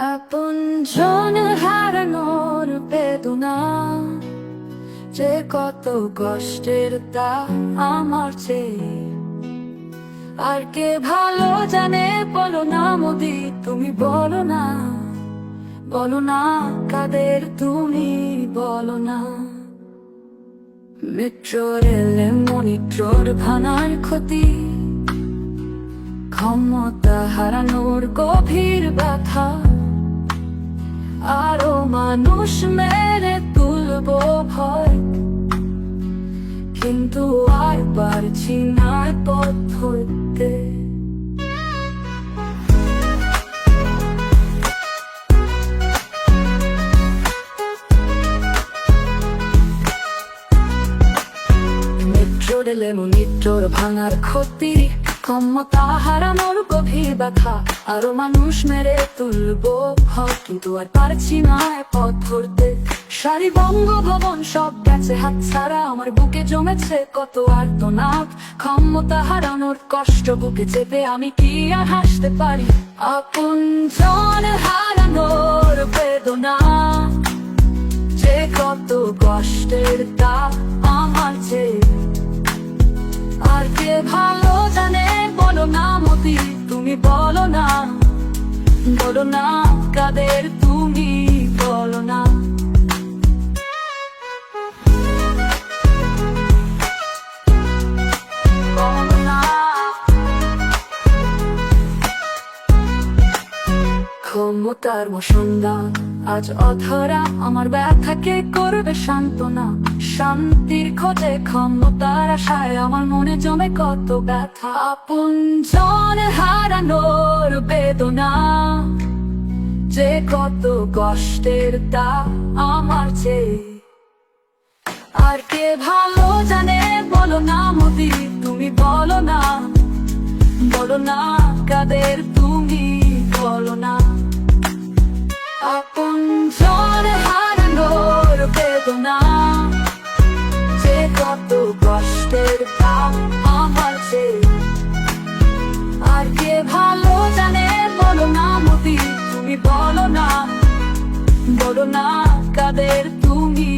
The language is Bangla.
আপন হারানোর বেদনা, যে কত কষ্টের তা আমার চেয়ে। আর কে ভালো জানে, বলো না মোদি, তুমি বলো না। বলো না কাদের, তুমি বলো না। মেট্রোর এলে মনিট্রোর ভানার ক্ষতি, ক্ষমতা হারানোর গভীর ব্যথা। আরও মানুষ মেরে তুলবো ভয়। কিন্তু আর পারছি না পথ ধরতে। রেলে মনিট্রোর ভাঙার ক্ষতি ক্ষমতা হারানোর গভীর ব্যথা। আরও মানুষ মেরে তুলবো কিন্তু আর পারছি না পথ ধরতে। সারি বঙ্গভবন সব গেছে, হাত ছাড়া আমার বুকে জমেছে কত আর্তনাদ। ক্ষমতা হারানোর কষ্ট বুকে চেপে আমি কি আর হাসতে পারি? আপন জন হারানোর বেদনা, যে কত কষ্টের তা আমার চেয়ে। আর কে ভালো জানে তুমি বলো না বলো না কাদের ক্ষমতার মসন্দান আজ অধরা আমার ব্যথাকে করবে সান্ত্বনা। শান্তির খোঁজে ক্ষমতার আশায় আমার মনে জমে কত ব্যথা। আপন জন হারানোর বেদনা। যে কত কষ্টের তা আমার চেয়ে। আর কে ভালো জানে বলো না মোদি, তুমি বলো না। বলো না কাদের তুমি। আপন জন হারানোর বেদনা যে কত কষ্টের দাম আমার চেয়ে আর কে ভালো জানে বলো না মতি তুমি বলো না বলো না কাদের তুমি